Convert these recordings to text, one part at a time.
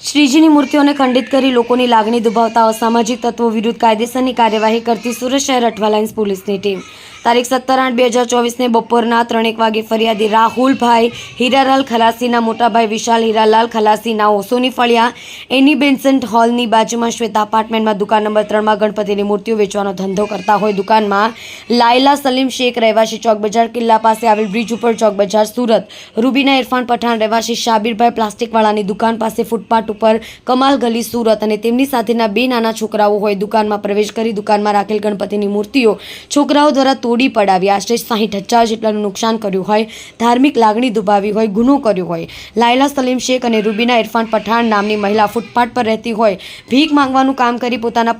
શ્રીજીની મૂર્તિઓને ખંડિત કરી લોકોની લાગણી દુભાવતા અસામાજિક તત્વો વિરુદ્ધ કાયદેસરની કાર્યવાહી કરતી સુરત શહેર અઠવાલાઇન્સ પોલીસની ટીમ. તારીખ સત્તર આઠ બે હજાર ચોવીસને બપોરના ત્રણેક વાગે ફરિયાદી રાહુલભાઈ હીરાલાલ ખલાસીના મોટાભાઈ વિશાલ હીરાલાલ ખલાસીના ઓસોની ફળિયા એની બેન્સન્ટ હોલની બાજુમાં શ્વેતા અપાર્ટમેન્ટમાં દુકાન નંબર ત્રણમાં ગણપતિની મૂર્તિઓ વેચવાનો ધંધો કરતા હોય દુકાનમાં લાયલા સલીમ શેખ રહેવાસી ચોક બજાર કિલ્લા પાસે આવેલ બ્રિજ ઉપર ચોક બજાર સુરત, રૂબીના ઇરફાન પઠાણ રહેવાસી શાબીરભાઈ પ્લાસ્ટિકવાળાની દુકાન પાસે ફૂટપાથ ઉપર કમાલ ગલી સુરત અને તેમની સાથેના બે નાના છોકરાઓ હોય દુકાનમાં પ્રવેશ કરી દુકાનમાં રાખેલ ગણપતિની મૂર્તિઓ છોકરાઓ દ્વારા તોડી પડાવી. આશરે સાહીઠ હજાર જેટલાનું નુકસાન કર્યું હોય, ધાર્મિક લાગણી દુભાવી હોય, ગુનો કર્યો હોય. લાયલા સલીમ શેખ અને રૂબીના ઇરફાન પઠાણ નામની મહિલા ફૂટપાથ પર રહેતી હોય, ભીખ માંગવાનું કામ કરી પોતાના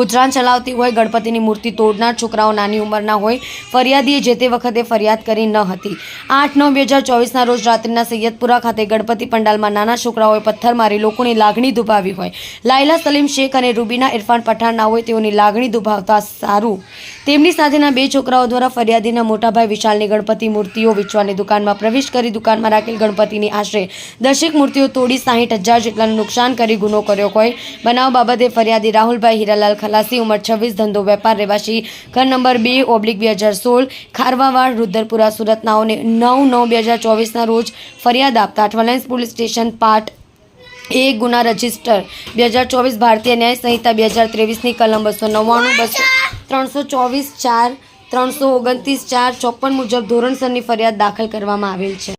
ગુજરાન ચલાવતી હોય, ગણપતિની મૂર્તિ તોડનાર છોકરાઓ નાની ઉંમરના હોય, ફરિયાદીએ જે તે વખતે ફરિયાદ કરી ન હતી. આઠ નવ બે હજાર ચોવીસના રોજ રાત્રિના સૈયદપુરા ખાતે ગણપતિ પંડાલમાં નાના છોકરાઓએ પથ્થર મારી લોકોની લાગણી દુભાવી હોય. લાયલા સલીમ શેખ અને રૂબીના ઇરફાન પઠાણના હોય તેઓની લાગણી દુભાવતા સારું. તેમની સાથેના બે છોકરાઓ દ્વારા ફરિયાદીના મોટાભાઈ વિશાલની ગણપતિ મૂર્તિઓ વેચવાની દુકાનમાં પ્રવેશ કરી દુકાનમાં રાખેલ ગણપતિની આશરે દસેક મૂર્તિઓ તોડી સાહીઠ હજાર જેટલાનું નુકસાન કરી ગુનો કર્યો હોય. બનાવ બાબતે ફરિયાદી રાહુલભાઈ હીરાલાલ ખલાસી ઉંમર છવ્વીસ, ધંધો વેપાર, રહેવાસી, ઘર નંબર બે, ઓબ્લિક બે હજાર સોળ, ખારવાવાડ, રુદ્રપુરા, સુરતનાઓને નવ નવ બે હજાર ચોવીસના રોજ ફરિયાદ આપતા અઠવાલાઇન્સ પોલીસ સ્ટેશન પાટ એ ગુના રજિસ્ટર. બે હજાર ચોવીસ ભારતીય ન્યાય સંહિતા બે હજાર ત્રેવીસની કલમ બસો નવ્વાણું, બસો ત્રણસો ચોવીસ ચાર, ત્રણસો ઓગણત્રીસ ચાર ચોપન મુજબ ધોરણસરની ફરિયાદ દાખલ કરવામાં આવેલ છે.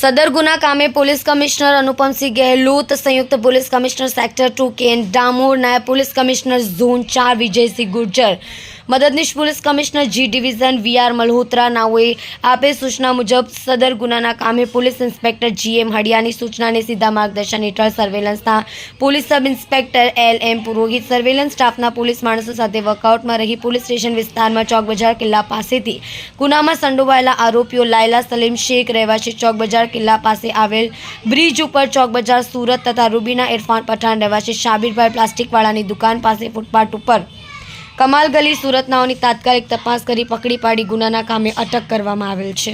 સદર ગુના કામે પોલીસ કમિશનર અનુપમસિંહ ગેહલોત, સંયુક્ત police commissioner sector two K N Damor, નાયબ પોલીસ કમિશનર ઝોન ચાર વિજયસિંહ ગુર્જર. મદદનીશ police commissioner G division V R Malhotra નાઓએ આપે સૂચના મુજબ સદર ગુનાના કામે પોલીસ ઇન્સ્પેક્ટર જી એમ હડિયાની સૂચનાને સીધા માર્ગદર્શન હેઠળ સર્વેલન્સના police sub inspector L M Purohit surveillance સ્ટાફના પોલીસ માણસો સાથે વર્કઆઉટમાં રહી પોલીસ સ્ટેશન વિસ્તારમાં ચોક બજાર કિલ્લા પાસેથી ગુનામાં સંડોવાયેલા આરોપીઓ લાયલા સલીમ શેખ રહેવાસી ચોક બજાર કિલ્લા પાસે આવેલ બ્રિજ ઉપર ચોક બજાર સુરત તથા રૂબીના ઇરફાન પઠાણ રહેવાસી શાબીરભાઈ પ્લાસ્ટિકવાળાની દુકાન પાસે ફૂટપાથ ઉપર કમાલ ગલી સુરતનાઓની તાત્કાલિક તપાસ કરી પકડી પાડી ગુનાના કામે અટક કરવામાં આવેલ છે.